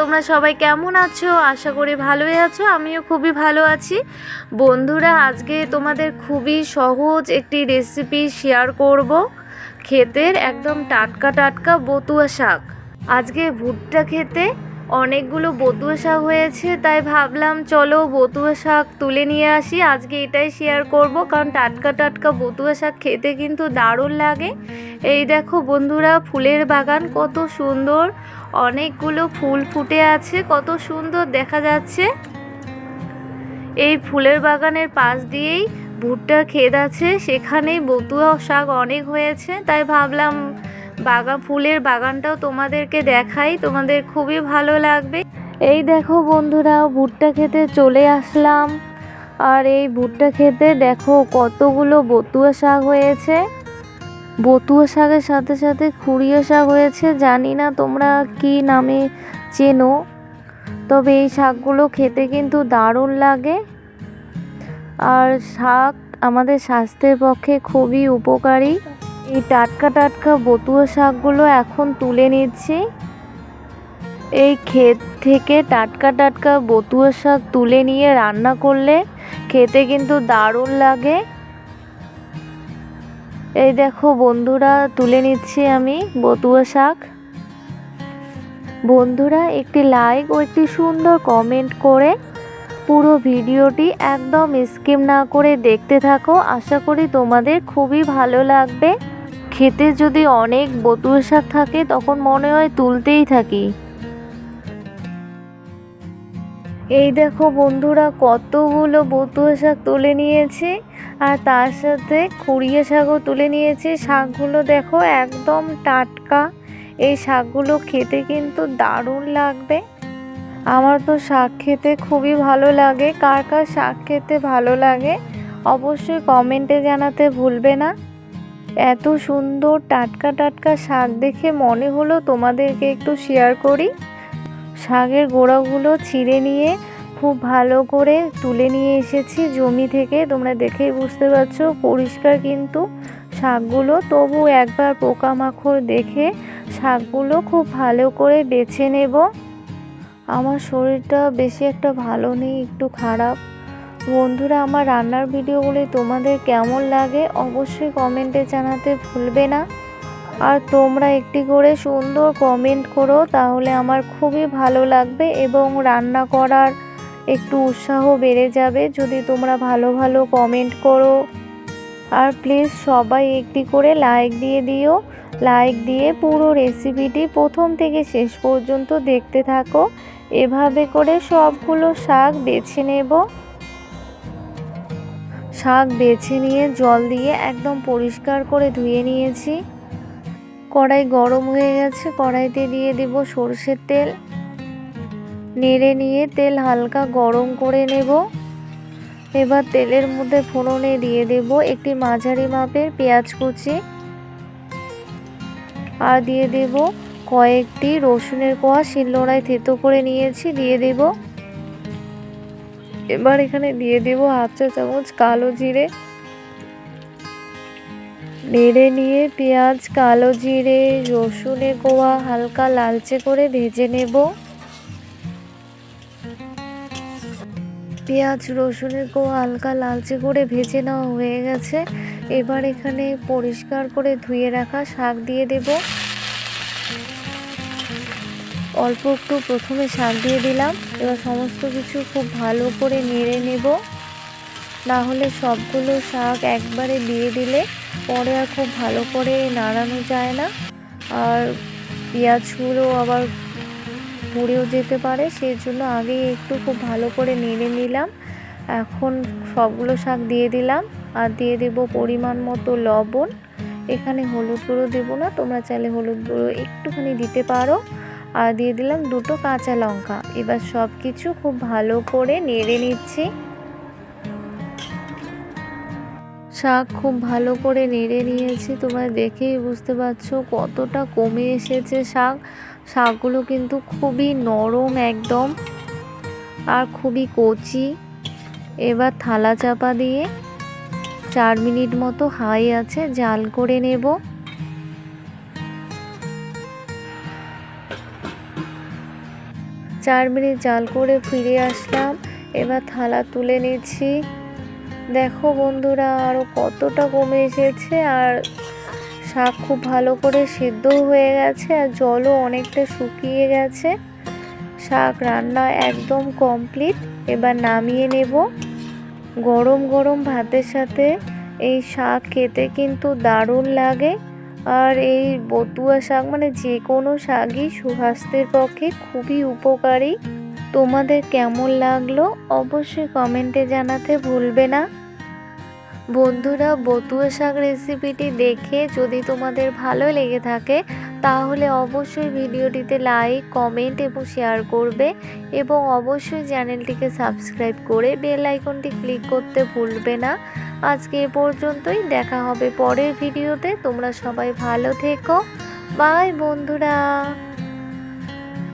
তোমরা সবাই কেমন আছো? আশা করি ভালোই আছো, আমিও খুবই ভালো আছি। বন্ধুরা, আজকে তোমাদের খুবই সহজ একটি রেসিপি শেয়ার করব। ক্ষেতের একদম টাটকা টাটকা বতুয়া শাক। আজকে ভুট্টা খেতে অনেকগুলো বতুয়া শাক হয়েছে, তাই ভাবলাম চলো বতুয়া শাক তুলে নিয়ে আসি। আজকে এটাই শেয়ার করব, কারণ টাটকা টাটকা বতুয়া শাক খেতে কিন্তু দারুণ লাগে। এই দেখো বন্ধুরা, ফুলের বাগান কত সুন্দর, অনেকগুলো ফুল ফুটে আছে, কত সুন্দর দেখা যাচ্ছে। এই ফুলের বাগানের পাশ দিয়েই ভুট্টার ক্ষেত আছে, সেখানেই বতুয়া শাক অনেক হয়েছে, তাই ভাবলাম বাগান, ফুলের বাগানটাও তোমাদেরকে দেখাই। তোমাদের খুবই ভালো লাগবে। এই দেখো বন্ধুরা, ভুট্টা খেতে চলে আসলাম। আর এই ভুট্টা খেতে দেখো কতগুলো বতুয়া শাক হয়েছে। বতুয়া শাকের সাথে সাথে খুঁড়িয়া শাক হয়েছে। জানি না তোমরা কি নামে চেনো, তবে এই শাকগুলো খেতে কিন্তু দারুণ লাগে। আর শাক আমাদের স্বাস্থ্যের পক্ষে খুবই উপকারী। এই টাটকা টাটকা বতুয়া শাকগুলো এখন তুলে নিচ্ছি। এই ক্ষেত থেকে টাটকা টাটকা বতুয়া শাক তুলে নিয়ে রান্না করলে খেতে কিন্তু দারুণ লাগে। এই দেখো বন্ধুরা, তুলে নিচ্ছি আমি বতুয়া শাক। বন্ধুরা, একটি লাইক ও একটি সুন্দর কমেন্ট করে পুরো ভিডিওটি একদম স্কিম না করে দেখতে থাকো। আশা করি তোমাদের খুবই ভালো লাগবে। খেতে যদি অনেক বতুয়া শাক থাকে, তখন মনে হয় তুলতেই থাকি। এই দেখো বন্ধুরা, কতগুলো বতুয়া শাক তুলে নিয়েছি, আর তার সাথে খুঁড়িয়ে শাকও তুলে নিয়েছি। শাকগুলো দেখো একদম টাটকা। এই শাকগুলো খেতে কিন্তু দারুণ লাগবে। আমার তো শাক খেতে খুবই ভালো লাগে। কার কার শাক খেতে ভালো লাগে, অবশ্যই কমেন্টে জানাতে ভুলবে না। এত সুন্দর টাটকা টাটকা শাক দেখে মনে হলো তোমাদেরকে একটু শেয়ার করি। শাকের গোড়াগুলো ছিঁড়ে নিয়ে খুব ভালো করে তুলে নিয়ে এসেছি। জমি থেকে তোমরা দেখেই বুঝতে পারছ পরিষ্কার কিন্তু শাকগুলো। তবু একবার পোকামাকড় দেখে শাকগুলো খুব ভালো করে বেছে নেব। আমার শরীরটা বেশি একটা ভালো নেই, একটু খারাপ। বন্ধুরা, আমার রান্নার ভিডিওগুলি তোমাদের কেমন লাগে অবশ্যই কমেন্টে জানাতে ভুলবে না। আর তোমরা একটি করে সুন্দর কমেন্ট করো, তাহলে আমার খুবই ভালো লাগবে এবং রান্না করার একটু উৎসাহ বেড়ে যাবে যদি তোমরা ভালো ভালো কমেন্ট করো। আর প্লিজ সবাই একটি করে লাইক দিয়ে দিও। লাইক দিয়ে পুরো রেসিপিটি প্রথম থেকে শেষ পর্যন্ত দেখতে থাকো। এভাবে করে সবগুলো শাক বেছে নেব। শাক বেছে নিয়ে জল দিয়ে একদম পরিষ্কার করে ধুয়ে নিয়েছি। কড়াই গরম হয়ে গেছে, কড়াইতে দিয়ে দেব সর্ষের তেল। নেড়ে নিয়ে তেল হালকা গরম করে নেব। এবার তেলের মধ্যে ফোড়নে দিয়ে দেব একটি মাঝারি মাপের পেঁয়াজ কুচি। আর দিয়ে দেব কয়েকটি রসুনের কোয়া শিল শিলনোড়ায় থেতো করে নিয়েছি, দিয়ে দেব এবার এখানে দিয়ে দেব হাফ চা চামচ কালো জিরে। নেড়ে নিয়ে পেঁয়াজ, কালো জিরে, রসুনের কোয়া, হালকা লালচে করে ভেজে নেব। পেঁয়াজ, রসুনের কোয়া হালকা লালচে করে ভেজে নেওয়া হয়ে গেছে। এবার এখানে পরিষ্কার করে ধুয়ে রাখা শাক দিয়ে দেব। অল্প একটু প্রথমে শাক দিয়ে দিলাম। এবার সমস্ত কিছু খুব ভালো করে নেড়ে নেব। না হলে সবগুলো শাক একবারে দিয়ে দিলে পরে আর খুব ভালো করে নাড়ানো যায় না। আর পেঁয়াজগুলো আবার পুড়েও যেতে পারে সেই জন্য আগেই একটু খুব ভালো করে নেড়ে নিলাম। এখন সবগুলো শাক দিয়ে দিলাম। আর দিয়ে দেব পরিমাণ মতো লবণ। এখানে হলুদ গুঁড়ো দেবো না, তোমরা চাইলে হলুদ গুঁড়ো একটুখানি দিতে পারো। আর দিয়ে দিলাম দুটো কাঁচা লঙ্কা। এবার সব কিছু খুব ভালো করে নেড়ে নিচ্ছি। শাক খুব ভালো করে নেড়ে নিয়েছি, তোমরা দেখেই বুঝতে পারছ কতটা কমে এসেছে শাক। শাকগুলো কিন্তু খুবই নরম একদম আর খুবই কচি। এবার থালা চাপা দিয়ে চার মিনিট মতো হাই আছে জাল করে নেব। চার মিনিট জাল করে ফিরে আসলাম। এবার থালা তুলে নিচ্ছি। দেখো বন্ধুরা আরও কতটা কমে এসেছে আর শাক খুব ভালো করে সেদ্ধও হয়ে গেছে আর জলও অনেকটা শুকিয়ে গেছে। শাক রান্না একদম কমপ্লিট। এবার নামিয়ে নেব। গরম গরম ভাতের সাথে এই শাক খেতে কিন্তু দারুণ লাগে। আর এই বতুয়া শাক মানে যে কোনো শাকই সুস্বাস্থ্যের পক্ষে খুবই উপকারী। তোমাদের কেমন লাগল অবশ্যই কমেন্টে জানাতে ভুলবে না। বন্ধুরা বতুয়া শাক রেসিপিটি দেখে যদি তোমাদের ভালো লেগে থাকে তাহলে অবশ্যই ভিডিওটিতে লাইক কমেন্ট এবং শেয়ার করবে এবং অবশ্যই চ্যানেলটিকে সাবস্ক্রাইব করে বেল আইকনটি ক্লিক করতে ভুলবে না। আজকে এ পর্যন্তই, দেখা হবে পরের ভিডিওতে। তোমরা সবাই ভালো থেকো। বাই বন্ধুরা।